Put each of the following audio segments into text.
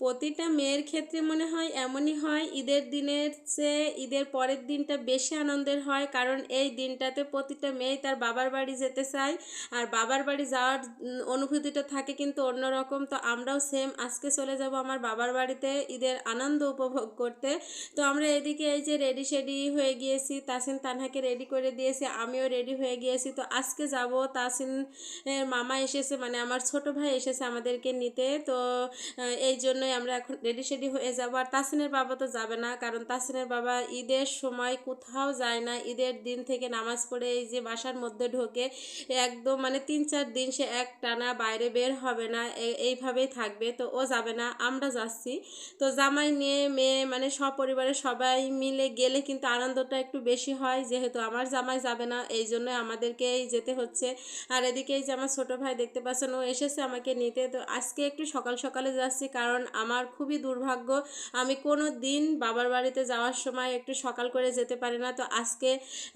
প্রতিটা মেয়ের ক্ষেত্রে মনে হয় এমনই হয়, ঈদের দিনের চেয়ে ঈদের পরের দিনটা বেশি আনন্দের হয়, কারণ এই দিনটাতে প্রতিটা মেয়ে তার বাবার বাড়ি যেতে চায়। আর বাবার বাড়ি যাওয়ার অনুভূতিটা থাকে কিন্তু অন্যরকম। তো আমরাও সেম আজকে চলে যাব আমার বাবার বাড়িতে ঈদের আনন্দ উপভোগ করতে। তো আমরা এদিকে এই যে রেডি শেডি হয়ে গিয়েছি তাসিন তানহাকে রেডি করে দিয়েছি, আমিও রেডি হয়ে গিয়েছি। তো আজকে যাব তাসিন মামা এসেছে মানে আমার ছোট ভাই এসেছে আমাদেরকে নিতে। তো এই এই জন্যই আমরা এখন রেডি শেডি হয়ে যাব। আর তাসিনের বাবা তো যাবে না, কারণ তাসিনের বাবা ঈদের সময় কোথাও যায় না। ঈদের দিন থেকে নামাজ পড়ে এই যে বাসার মধ্যে ঢোকে, একদম মানে তিন চার দিন সে এক টানা বাইরে বের হবে না এইভাবেই থাকবে। তো ও যাবে না, আমরা যাচ্ছি। তো জামাই নিয়ে মেয়ে মানে সপরিবারে সবাই মিলে গেলে কিন্তু আনন্দটা একটু বেশি হয়, যেহেতু আমার জামাই যাবে না, এই জন্য আমাদেরকেই যেতে হচ্ছে। আর এদিকে এই যে আমার ছোটো ভাই দেখতে পাচ্ছেন, ও এসেছে আমাকে নিতে। তো আজকে একটু সকাল সকালে যাচ্ছি, কারণ আমার খুবই দুর্ভাগ্য। আমি কোনো দিন বাবার বাড়িতে যাওয়ার সময় একটু সকাল করে যেতে পারি না। তো আজকে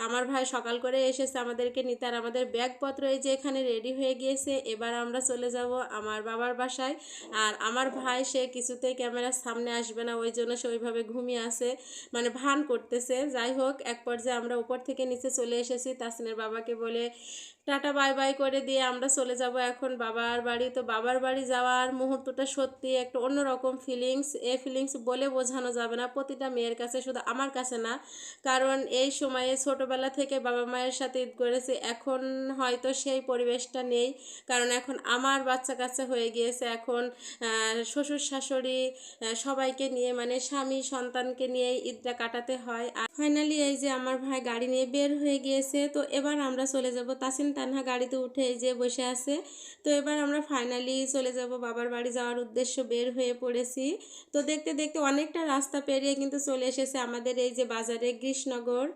আমার ভাই সকাল করে এসেছে আমাদেরকে নিতে আর আমাদের ব্যাগপত্র এই যে এখানে রেডি হয়ে গিয়েছে, এবার আমরা চলে যাব আমার বাবার বাসায়। আর আমার ভাই, সে কিছুতেই ক্যামেরার সামনে আসবে না, ওই জন্য সে ওইভাবে ঘুমিয়ে আছে মানে ভান করতেছে। যাই হোক, এক পর্যায়ে আমরা উপর থেকে নিচে চলে এসেছি। তাসিনের বাবাকে বলে টাটা, বাই বাই করে দিয়ে আমরা চলে যাব এখন বাবার বাড়ি। তো বাবার বাড়ি যাওয়ার মুহূর্তটা সত্যি একটা অন্যরকম ফিলিংস এ ফিলিংস বলে বোঝানো যাবে না, প্রতিটা মেয়ের কাছে শুধু আমার কাছে না। কারণ এই সময়ে ছোটোবেলা থেকে বাবা মায়ের সাথে ঈদ করেছি, এখন হয়তো সেই পরিবেশটা নেই। কারণ এখন আমার বাচ্চা কাচ্চা হয়ে গিয়েছে, এখন শ্বশুর, শাশুড়ি সবাইকে নিয়ে মানে স্বামী, সন্তানকে নিয়ে ঈদটা কাটাতে হয়। আর ফাইনালি এই যে আমার ভাই গাড়ি নিয়ে বের হয়ে গিয়েছে, তো এবার আমরা চলে যাব তাসিন তানহা গাড়িতে উঠে যে বসে আছে। তো এবার আমরা ফাইনালি চলে যাব বাবার বাড়ি যাওয়ার উদ্দেশ্য বের হয়ে পড়েছি। তো দেখতে দেখতে অনেকটা রাস্তা পেরিয়ে কিন্তু চলে এসেছে আমাদের এই যে বাজারে কৃষ্ণনগর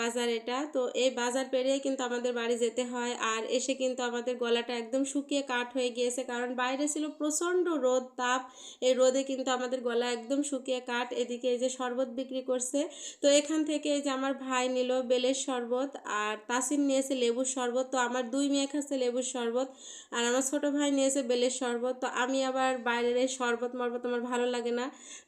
বাজার এটা। তো এই বাজার পেরিয়ে কিন্তু আমাদের বাড়ি যেতে হয় আর এসে কিন্তু আমাদের গলাটা একদম শুকিয়ে কাঠ হয়ে গিয়েছে কারণ বাইরে ছিল প্রচণ্ড রোদ, তাপ। এই রোদে কিন্তু আমাদের গলা একদম শুকিয়ে কাঠ, এদিকে এই যে শরবত বিক্রি করছে। তো এখান থেকে এই যে আমার ভাই নিল বেলের শরবত আর তাসিন নিয়েছে লেবুর শরবত। তো আমার দুই মেয়ে খাচ্ছে লেবুর শরবত, আর আমার ছোট ভাই নিয়েছে বেলের শরবত, তো আমি আবার বাইরের এই শরবত মরবত আমার ভালো লাগে না,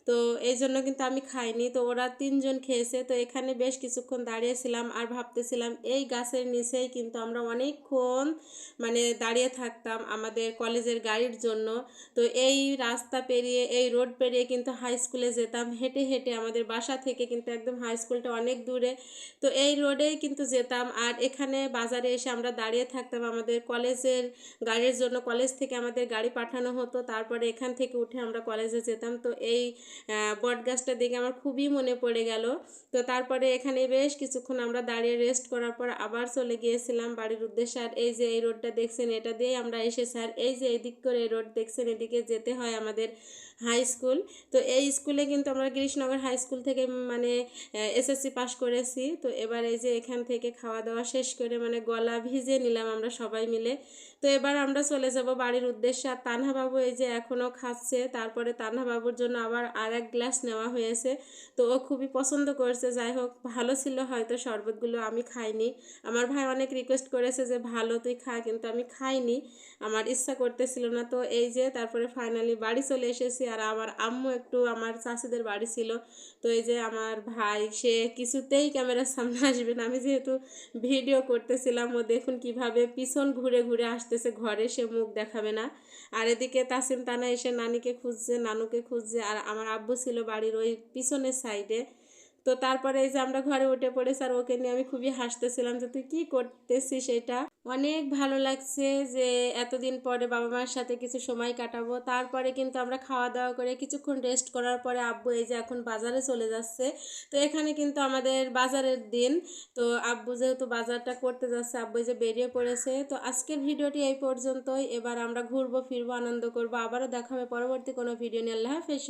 তো এই জন্য কিন্তু আমি খাইনি, তো ওরা তিনজন খেয়েছে, তো এখানে বেশ কিছুক্ষণ দাঁড়িয়েছিলাম আর ভাবতেছিলাম এই গাছের নিচেই কিন্তু আমরা অনেকক্ষণ মানে দাঁড়িয়ে থাকতাম আমাদের কলেজের গাড়ির জন্য, তো এই রাস্তা পেরিয়ে, এই রোড পেরিয়ে কিন্তু হাই স্কুলে যেতাম, হেঁটে হেঁটে আমাদের বাসা থেকে কিন্তু একদম হাই স্কুলটা অনেক দূরে, তো এই রোডেই কিন্তু যেতাম, আর এখানে বাজারে এসে আমরা দাঁড়িয়ে থাকতাম আমাদের কলেজের গাড়ির জন্য, কলেজ থেকে আমাদের গাড়ি পাঠানো হতো, তারপরে এখান থেকে উঠে আমরা কলেজে যেতাম। তো এই বট গাছটা দেখে আমার খুবই মনে পড়ে গেল। তো তারপরে এখানে বেশ কিছুক্ষণ আমরা দাঁড়িয়ে রেস্ট করার পর আবার চলে গিয়েছিলাম বাড়ির উদ্দেশ্যে। আর এই যে এই রোডটা দেখছেন, এটা দিয়েই আমরা এসেছি। আর এই যে এদিক করে এই রোড দেখছেন, এদিকে যেতে হয় আমাদের হাই স্কুল তো এই স্কুলে কিন্তু আমরা গিরিশনগর হাই স্কুল থেকে মানে এসএসসি পাস করেছি। তো এবার এই যে এখান থেকে খাওয়া দাওয়া শেষ করে মানে গলা ভিজে নিলাম আমরা সবাই মিলে। তো এবার আমরা চলে যাব বাড়ির উদ্দেশ্যে। আর তানহা বাবু এই যে এখনও খাচ্ছে, তারপরে তানহা বাবুর জন্য আবার আর এক গ্লাস নেওয়া হয়েছে। তো ও খুবই পছন্দ করেছে, যাই হোক, ভালো ছিল হয়তো শরবতগুলো আমি খাইনি। আমার ভাই অনেক রিকোয়েস্ট করেছে যে, ভালো, তুই খা। কিন্তু আমি খাইনি, আমার ইচ্ছা করতেছিল না। তো এই যে, তারপরে ফাইনালি বাড়ি চলে এসেছি। আর আমার আম্মু একটু আমার চাষিদের বাড়ি ছিল। তো এই যে, আমার ভাই, সে কিছুতেই ক্যামেরার সামনে আসবে না। আমি যেহেতু ভিডিও করতেছিলাম, ও দেখুন কীভাবে পিছন ঘুরে ঘুরে আসতেছে, ঘরে সে মুখ দেখাবে না। আর এদিকে তাসিম, তানা এসে নানিকে খুঁজছে, নানুকে খুঁজছে, আর আমার আব্বু ছিল বাড়ির ওই পিছনের সাইডে তো তারপরে এই যে আমরা ঘরে উঠে পড়েছি আর ওকে নিয়ে আমি খুবই হাসতেছিলাম যে, তুই কী করতেছিস সেটা অনেক ভালো লাগছে যে, এতদিন পরে বাবা মার সাথে কিছু সময় কাটাবো। তারপরে কিন্তু আমরা খাওয়া দাওয়া করে কিছুক্ষণ রেস্ট করার পরে আব্বু এই যে এখন বাজারে চলে যাচ্ছে। তো এখানে কিন্তু আমাদের বাজারের দিন। তো আব্বু যেহেতু বাজারটা করতে যাচ্ছে, আব্বু যে বেরিয়ে পড়েছে। তো আজকের ভিডিওটি এই পর্যন্তই। এবার আমরা ঘুরবো, ফিরবো, আনন্দ করব। আবারও দেখা হবে পরবর্তী কোনো ভিডিও নিয়ে। আল্লাহ হাফেজ